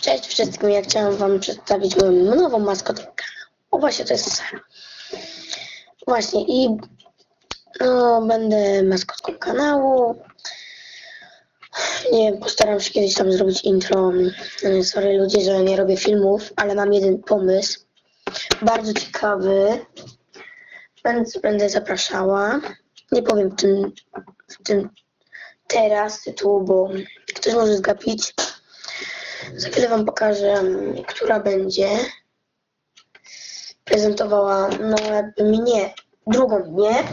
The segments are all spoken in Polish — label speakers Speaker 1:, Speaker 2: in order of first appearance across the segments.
Speaker 1: Cześć wszystkim, ja chciałem wam przedstawić moją nową maskotkę. O właśnie, to jest Sara. Właśnie i no, będę maskotką kanału. Nie postaram się kiedyś tam zrobić intro. Mm, Sorry ludzie, że nie robię filmów, ale mam jeden pomysł. Bardzo ciekawy. Więc będę zapraszała. Nie powiem w tym, w tym teraz tytułu, bo ktoś może zgapić. Za chwilę Wam pokażę, mm, która będzie prezentowała, no mnie, drugą mnie.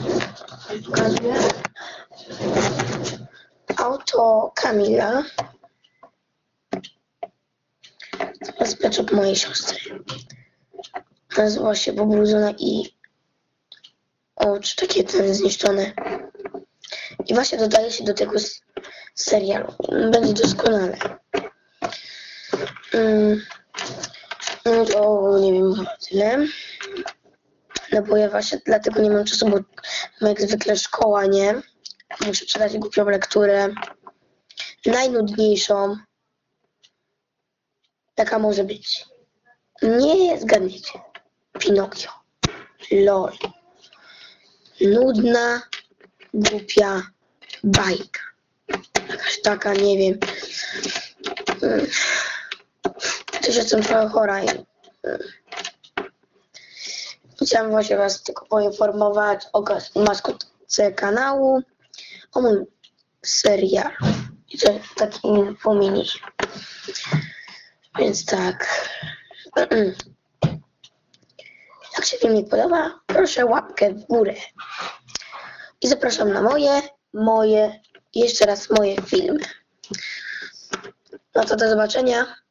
Speaker 1: Pokazuję. Auto Kamila. To jest peczop mojej siostry. Nazywa się Pobrudzona i oczy takie ten zniszczone. I właśnie dodaje się do tego serialu. Będzie doskonale. Mm, No to nie wiem, chyba tyle. No bo ja właśnie dlatego nie mam czasu, bo mam jak zwykle szkoła, nie? Muszę czytać głupią lekturę. Najnudniejszą. Jaka może być? Nie zgadniecie. Pinokio. LOL. Nudna, głupia bajka. Jakaś taka, nie wiem. Też jestem trochę chora i chciałam właśnie was tylko poinformować o maskotce kanału, o moim serialu. I to taki pomini. Więc tak. Jak się filmik podoba, proszę łapkę w górę. I zapraszam na moje, moje, jeszcze raz moje filmy. No to do zobaczenia.